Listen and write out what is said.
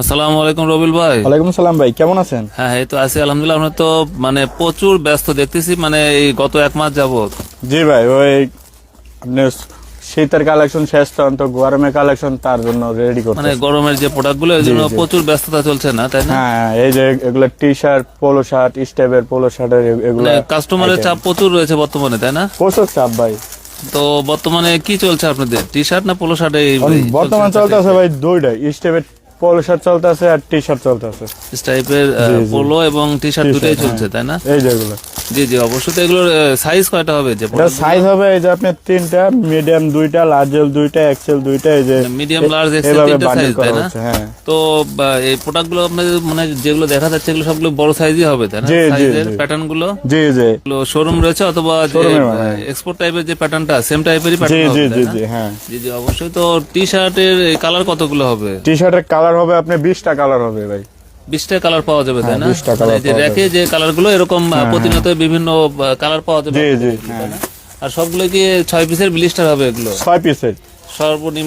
আসসালামু আলাইকুম রবিল ভাই। ওয়ালাইকুম সালাম ভাই কেমন আছেন? হ্যাঁ এই তো আছি আলহামদুলিল্লাহ। আমরা তো মানে প্রচুর ব্যস্ত দেখতেছি মানে এই গত এক মাস যাবত জি ভাই ওই আপনার শীতের কালেকশন শেষ তো গরমের কালেকশন তার জন্য রেডি করতে মানে গরমের যে প্রোডাক্টগুলো এই জন্য প্রচুর ব্যস্ততা চলছে না তাই না? হ্যাঁ এই যে এগুলো টি শার্ট পোলো শার্ট স্টেপের পোলো শার্টের এগুলো মানে কাস্টমারের চাপ প্রচুর রয়েছে বর্তমানে তাই না? প্রচুর চাপ ভাই। তো বর্তমানে কি চলছে আপনাদের? টি শার্ট না পোলো শার্ট এই বর্তমান চলতেছে ভাই দুইটাই স্টেপের পোলো শার্ট চলতেছে আর টি শার্ট চলতেছে টাইপের জি, জি। পোলো এবং টি শার্ট দুটাই হ্যাঁ। চলছে তাই না? এই যেগুলো জি জি অবশ্যই তো এগুলোর সাইজ কয়টা হবে যে এটা সাইজ হবে এই যে আপনার তিনটা মিডিয়াম দুইটা লার্জেল দুইটা এক্সেল দুইটা এই যে মিডিয়াম লার্জ এক্সেল তিনটা সাইজ তাই না? হ্যাঁ। তো এই প্রোডাক্টগুলো আপনাদের মানে যেগুলো দেখা যাচ্ছে এগুলো সবগুলো বড় সাইজই হবে তাই না? সাইজের প্যাটার্নগুলো? জি জি। শোরুম রয়েছে অথবা। এক্সপোর্ট টাইপের যে প্যাটার্নটা সেম টাইপেরই প্যাটার্ন জি জি জি হ্যাঁ। জি জি অবশ্যই। তো টি শার্টের কালার কতগুলো হবে? টি শার্টের কালার হবে আপনি বিশটা কালার হবে ভাই। বিশটা কালার পাওয়া যাবে তাই হ্যাঁ, না? 20টা colour যে র্যাকে যে কালারগুলো এরকম আহ, প্রতিনিয়ত বিভিন্ন কালার পাওয়া যাবে। জি জি। হ্যাঁ? আর সবগুলো কি ছয় পিসের ব্লিস্টার হবে এগুলো? ছয় পিসের সর্বনিম্ন